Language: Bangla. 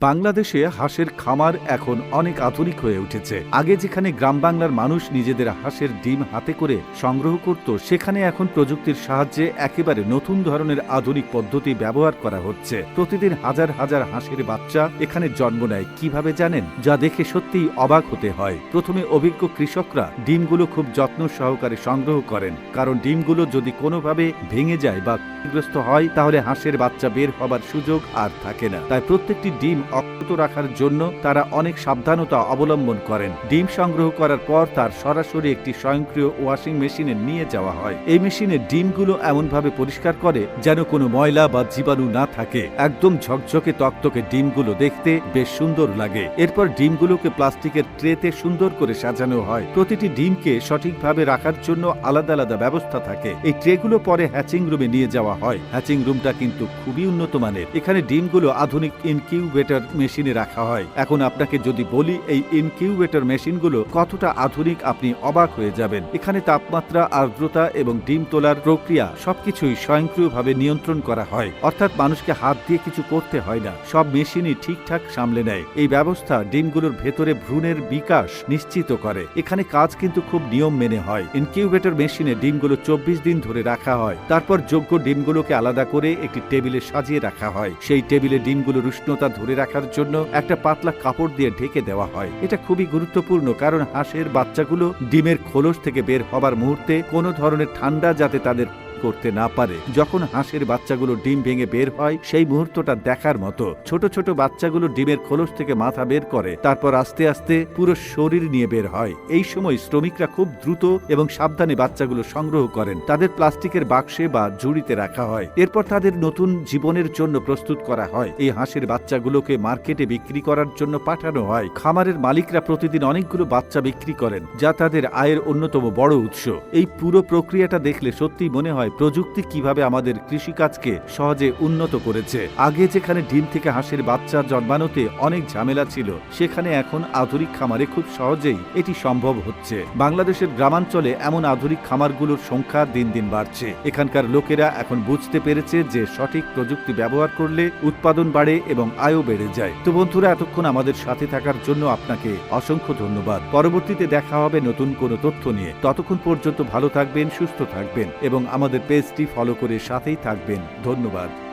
বাংলাদেশে হাঁসের খামার এখন অনেক আধুনিক হয়ে উঠেছে। আগে যেখানে গ্রাম বাংলার মানুষ নিজেদের হাঁসের ডিম হাতে করে সংগ্রহ করত, সেখানে এখন প্রযুক্তির সাহায্যে একেবারে নতুন ধরনের আধুনিক পদ্ধতি ব্যবহার করা হচ্ছে। প্রতিদিন হাজার হাজার হাঁসের বাচ্চা এখানে জন্ম নেয়। কীভাবে জানেন? যা দেখে সত্যিই অবাক হতে হয়। প্রথমে অভিজ্ঞ কৃষকরা ডিমগুলো খুব যত্ন সহকারে সংগ্রহ করেন। কারণ ডিমগুলো যদি কোনোভাবে ভেঙে যায় বা ক্ষতিগ্রস্ত হয়, তাহলে হাঁসের বাচ্চা বের হবার সুযোগ আর থাকে না। তাই প্রত্যেকটি ডিম অক্ষত রাখার জন্য তারা অনেক সাবধানতা অবলম্বন করেন। ডিম সংগ্রহ করার পর তার সরাসরি একটি স্বয়ংক্রিয় ওয়াশিং মেশিনে নিয়ে যাওয়া হয়। এই মেশিনে ডিমগুলো এমনভাবে পরিষ্কার করে যেন কোনো ময়লা বা জীবাণু না থাকে। একদম ঝকঝকে তকতকে ডিমগুলো দেখতে বেশ সুন্দর লাগে। এরপর ডিমগুলোকে প্লাস্টিকের ট্রেতে সুন্দর করে সাজানো হয়। প্রতিটি ডিমকে সঠিকভাবে রাখার জন্য আলাদা আলাদা ব্যবস্থা থাকে। এই ট্রেগুলো পরে হ্যাচিং রুমে নিয়ে যাওয়া হয়। হ্যাচিং রুমটা কিন্তু খুবই উন্নত মানের। এখানে ডিমগুলো আধুনিক ইনকিউবেটর মেশিনে রাখা হয়। এখন আপনাকে যদি বলি এই ইনকিউবেটর মেশিনগুলো কতটা আধুনিক আপনি অবাক হয়ে যাবেন। এখানে তাপমাত্রা, আর্দ্রতা এবং ডিম তোলার প্রক্রিয়া সবকিছুই স্বয়ংক্রিয়ভাবে নিয়ন্ত্রণ করা হয়। অর্থাৎ মানুষকে হাত দিয়ে কিছু করতে হয় না। সব মেশিনই ঠিকঠাক সামলে নেয়। এই ব্যবস্থা ডিমগুলোর ভেতরে ভ্রূণের বিকাশ নিশ্চিত করে। এখানে কাজ কিন্তু খুব নিয়ম মেনে হয়। ইনকিউবেটর মেশিনে ডিমগুলো চব্বিশ দিন ধরে রাখা হয়। তারপর যোগ্য ডিমগুলোকে আলাদা করে একটি টেবিলে সাজিয়ে রাখা হয়। সেই টেবিলে ডিমগুলোর উষ্ণতা ধরে রাখার জন্য একটা পাতলা কাপড় দিয়ে ঢেকে দেওয়া হয়। এটা খুবই গুরুত্বপূর্ণ কারণ হাঁসের বাচ্চাগুলো ডিমের খোলস থেকে বের হবার মুহূর্তে কোনো ধরনের ঠান্ডা যাতে তাদের করতে না পারে। যখন হাঁসের বাচ্চাগুলো ডিম ভেঙে বের হয়, সেই মুহূর্তটা দেখার মতো। ছোট ছোট বাচ্চাগুলো ডিমের খোলস থেকে মাথা বের করে, তারপর আস্তে আস্তে পুরো শরীর নিয়ে বের হয়। এই সময় শ্রমিকরা খুব দ্রুত এবং সাবধানে বাচ্চাগুলো সংগ্রহ করেন। তাদের প্লাস্টিকের বাক্সে বা ঝুড়িতে রাখা হয়। এরপর তাদের নতুন জীবনের জন্য প্রস্তুত করা হয়। এই হাঁসের বাচ্চাগুলোকে মার্কেটে বিক্রি করার জন্য পাঠানো হয়। খামারের মালিকরা প্রতিদিন অনেকগুলো বাচ্চা বিক্রি করেন, যা তাদের আয়ের অন্যতম বড় উৎস। এই পুরো প্রক্রিয়াটা দেখলে সত্যি মনে হয় প্রযুক্তি কীভাবে আমাদের কৃষিকাজকে সহজে উন্নত করেছে। আগে যেখানে ডিম থেকে হাঁসের বাচ্চা জন্মানোতে অনেক ঝামেলা ছিল, সেখানে এখন আধুনিক খামারে খুব সহজেই এটি সম্ভব হচ্ছে। বাংলাদেশের গ্রামাঞ্চলে এমন আধুনিক খামারগুলোর সংখ্যা দিন দিন বাড়ছে। এখানকার লোকেরা এখন বুঝতে পেরেছে যে সঠিক প্রযুক্তি ব্যবহার করলে উৎপাদন বাড়ে এবং আয়ও বেড়ে যায়। তো বন্ধুরা, এতক্ষণ আমাদের সাথে থাকার জন্য আপনাকে অসংখ্য ধন্যবাদ। পরবর্তীতে দেখা হবে নতুন কোনো তথ্য নিয়ে। ততক্ষণ পর্যন্ত ভালো থাকবেন, সুস্থ থাকবেন এবং আমাদের পেজটি ফলো করে সাথেই থাকবেন। ধন্যবাদ।